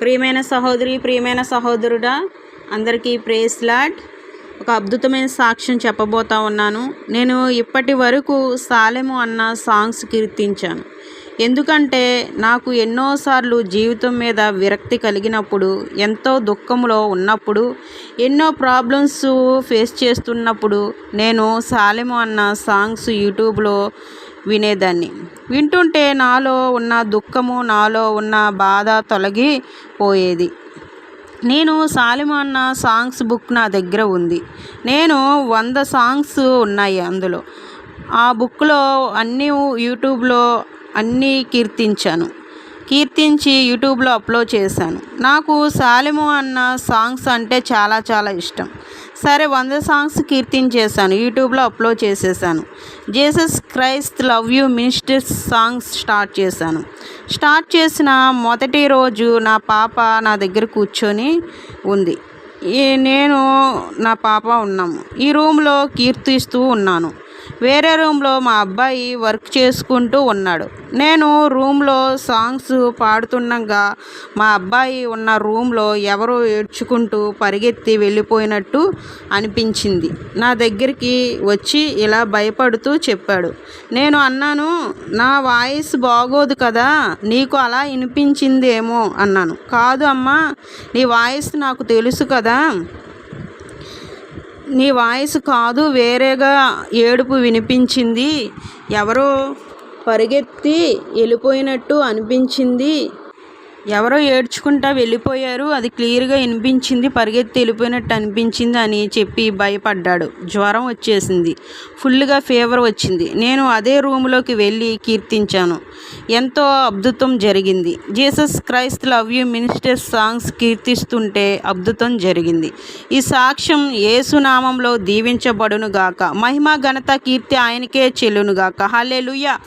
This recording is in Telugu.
ప్రియమైన సహోదరి ప్రియమైన సహోదరుడా అందరికీ ప్రేస్ లాట్ ఒక అద్భుతమైన సాక్ష్యం చెప్పబోతా ఉన్నాను. నేను ఇప్పటి వరకు సాలెము అన్న సాంగ్స్ కీర్తించాను. ఎందుకంటే నాకు ఎన్నోసార్లు జీవితం మీద విరక్తి కలిగినప్పుడు ఎంతో దుఃఖంలో ఉన్నప్పుడు ఎన్నో ప్రాబ్లమ్స్ ఫేస్ చేస్తున్నప్పుడు నేను సాలెము అన్న సాంగ్స్ యూట్యూబ్లో వినేదాన్ని. వింటుంటే నాలో ఉన్న దుఃఖము నాలో ఉన్న బాధ తొలగిపోయేది నేను సాలిమాన్న సాంగ్స్ బుక్ నా దగ్గర ఉంది. నేను వంద సాంగ్స్ ఉన్నాయి అందులో. ఆ బుక్లో అన్నీ యూట్యూబ్లో అన్నీ కీర్తించాను. కీర్తించి యూట్యూబ్లో అప్లోడ్ చేశాను. నాకు సాలిము అన్న సాంగ్స్ అంటే చాలా చాలా ఇష్టం. సరే వంద సాంగ్స్ కీర్తించేశాను. యూట్యూబ్లో అప్లోడ్ చేసేసాను Jesus Christ love you ministers songs start చేశాను. స్టార్ట్ చేసిన మొదటి రోజు నా పాప నా దగ్గర కూర్చొని ఉంది. ఈ నేను నా పాప ఉన్నాము. ఈ రూమ్లో కీర్తిస్తూ ఉన్నాను. వేరే రూమ్లో మా అబ్బాయి వర్క్ చేసుకుంటూ ఉన్నాడు. నేను రూమ్లో సాంగ్స్ పాడుతుండగా మా అబ్బాయి ఉన్న రూమ్లో ఎవరో ఏడ్చుకుంటూ పరిగెత్తి వెళ్ళిపోయినట్టు అనిపించింది. నా దగ్గరికి వచ్చి ఇలా భయపడుతూ చెప్పాడు. నేను అన్నాను నా వాయిస్ బాగోదు కదా నీకు అలా వినిపించిందేమో అన్నాను. కాదు అమ్మా నీ వాయిస్ నాకు తెలుసు కదా నీ వాయిస్ కాదు వేరేగా ఏడుపు వినిపించింది. ఎవరో పరిగెత్తి వెళ్ళిపోయినట్టు అనిపించింది. ఎవరో ఏడ్చుకుంటా వెళ్ళిపోయారు. అది క్లియర్గా వినిపించింది. పరిగెత్తి వెళ్ళిపోయినట్టు అనిపించింది అని చెప్పి భయపడ్డాడు. జ్వరం వచ్చేసింది. ఫుల్గా ఫీవర్ వచ్చింది. నేను అదే రూమ్లోకి వెళ్ళి కీర్తించాను. ఎంతో అద్భుతం జరిగింది. Jesus Christ love you minister songs కీర్తిస్తుంటే అద్భుతం జరిగింది. ఈ సాక్ష్యం ఏసునామంలో దీవించబడును గాక మహిమ ఘనత కీర్తి ఆయనకే చెల్లును గాక హల్లెలూయా